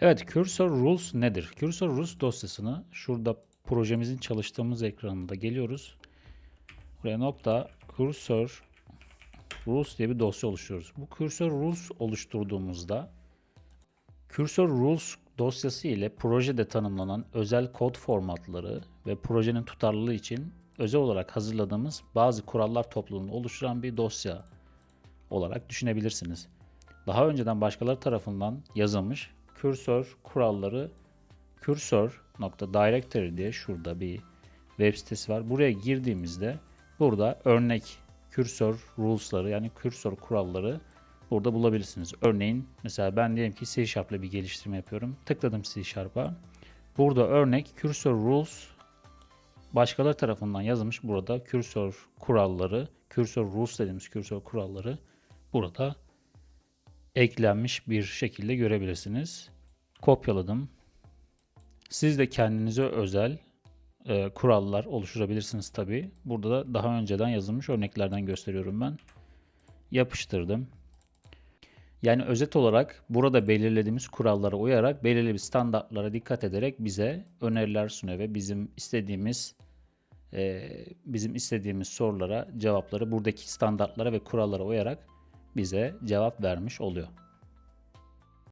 Evet, Cursor Rules nedir? Cursor Rules dosyasını şurada projemizin çalıştığımız ekranında geliyoruz. Buraya nokta Cursor Rules diye bir dosya oluşturuyoruz. Bu Cursor Rules oluşturduğumuzda Cursor Rules dosyası ile projede tanımlanan özel kod formatları ve projenin tutarlılığı için özel olarak hazırladığımız bazı kurallar topluluğunu oluşturan bir dosya olarak düşünebilirsiniz. Daha önceden başkaları tarafından yazılmış Cursor kuralları cursor.directory diye şurada bir web sitesi var. Buraya girdiğimizde burada örnek Cursor rules'ları yani Cursor kuralları burada bulabilirsiniz. Örneğin mesela ben diyelim ki C Sharp ile bir geliştirme yapıyorum. Tıkladım C Sharp'a. Burada örnek Cursor rules başkaları tarafından yazılmış burada Cursor kuralları, Cursor rules dediğimiz Cursor kuralları burada eklenmiş bir şekilde görebilirsiniz. Kopyaladım. Siz de kendinize özel e, kurallar oluşturabilirsiniz tabi. Burada da daha önceden yazılmış örneklerden gösteriyorum ben. Yapıştırdım. Yani özet olarak burada belirlediğimiz kurallara uyarak belirli bir standartlara dikkat ederek bize öneriler sunuyor ve bizim istediğimiz e, bizim istediğimiz sorulara cevapları buradaki standartlara ve kurallara uyarak bize cevap vermiş oluyor.